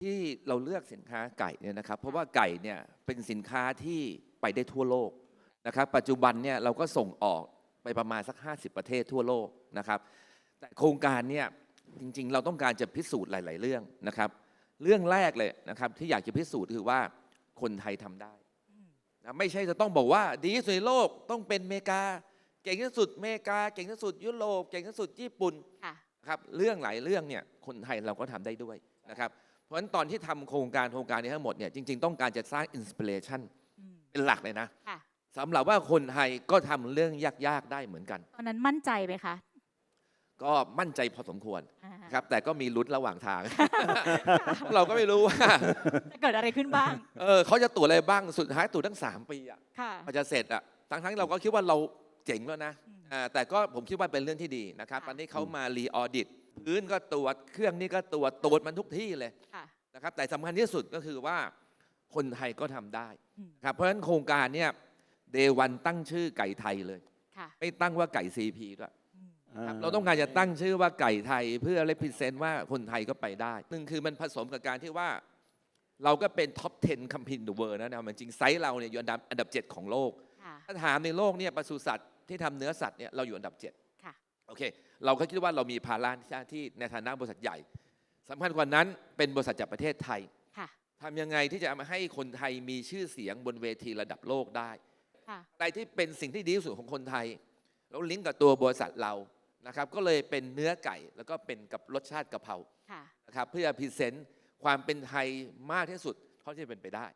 ที่เราเลือกสินค้าไก่เนี่ยนะครับ เพราะว่าไก่เนี่ยเป็นสินค้าที่ไปได้ทั่วโลกนะครับ ปัจจุบันเนี่ยเราก็ส่งออกไปประมาณสัก 50 ประเทศทั่วโลกนะครับ แต่โครงการเนี่ยจริงๆ เราต้องการจะพิสูจน์หลาย ๆ เรื่องนะครับ เรื่องแรกเลยนะครับที่อยากจะพิสูจน์คือว่าคนไทยทำได้นะไม่ใช่จะต้องบอกว่าดีที่สุดในโลกต้องเป็นเมกา เก่งที่สุดเมกา เก่งที่สุดยุโรปเก่งที่สุดญี่ปุ่นครับเรื่องหลายเรื่องเนี่ยคนไทยเราก็ทำได้ด้วยนะครับ ราะฉะนั้นตอนที่ทำโครงการโครงการนี้ทั้งหมดเนี่ยจริง ๆ ต้องการจะสร้างอินสปิเรชันอืมเป็นหลักเลยนะค่ะสำหรับว่าคนไทยก็ทำเรื่องยากๆได้เหมือนกัน ตอนนั้นมั่นใจไหมคะก็มั่นใจพอสมควรอ่าครับ แต่ก็มีลุ้นระหว่างทาง เราก็ไม่รู้ว่าจะเกิดอะไรขึ้นบ้าง เออเขาจะตรวจอะไรบ้างสุดท้ายตรวจทั้ง 3 ปีอะค่ะพอจะเสร็จอะทั้งๆเราก็คิดว่าเราเจ๋งแล้วนะอืมอ่าแต่ก็ผมคิดว่าเป็นเรื่องที่ดีนะครับค่ะตอนนี้เขามารีออดิต พื้นก็ตรวจเครื่องนี้ก็ตรวจตรวจมันทุกที่เลยค่ะ นะครับ แต่สำคัญที่สุดก็คือว่าคนไทยก็ทำได้อืม ครับเพราะฉะนั้นโครงการเนี่ยเดวันตั้งชื่อไก่ไทยเลย ค่ะไม่ตั้งว่าไก่ซีพีด้วยอืม ครับเราต้องการจะตั้งชื่อว่าไก่ไทยเพื่อ represent ว่าคนไทยก็ไปได้หนึ่งคือมันผสมกับการที่ว่า เราก็เป็นท็อป 10 คัมพินเดอะเวิร์นะนะมันจริงไซส์เราเนี่ยอยู่อันดับอันดับ 7 ของโลก ค่ะ ถ้าถามในโลกเนี่ยปศุสัตว์ที่ทำเนื้อสัตว์เนี่ยเราอยู่อันดับ7ค่ะ โอเค เราก็คิดว่าเรามีภาระหน้าที่ในฐานะบริษัทใหญ่สำคัญกว่านั้นเป็นบริษัทจากประเทศไทยค่ะทำยังไงที่จะมาให้คนไทยมีชื่อเสียงบนเวทีระดับโลกได้ค่ะอะไรที่เป็นสิ่งที่ดีที่สุดของคนไทย แล้วลิงก์กับตัวบริษัทเรานะครับ ก็เลยเป็นเนื้อไก่แล้วก็เป็นกับรสชาติกะเพราค่ะนะครับเพื่อพรีเซนต์ความเป็นไทยมากที่สุดเท่าที่จะเป็นไปได้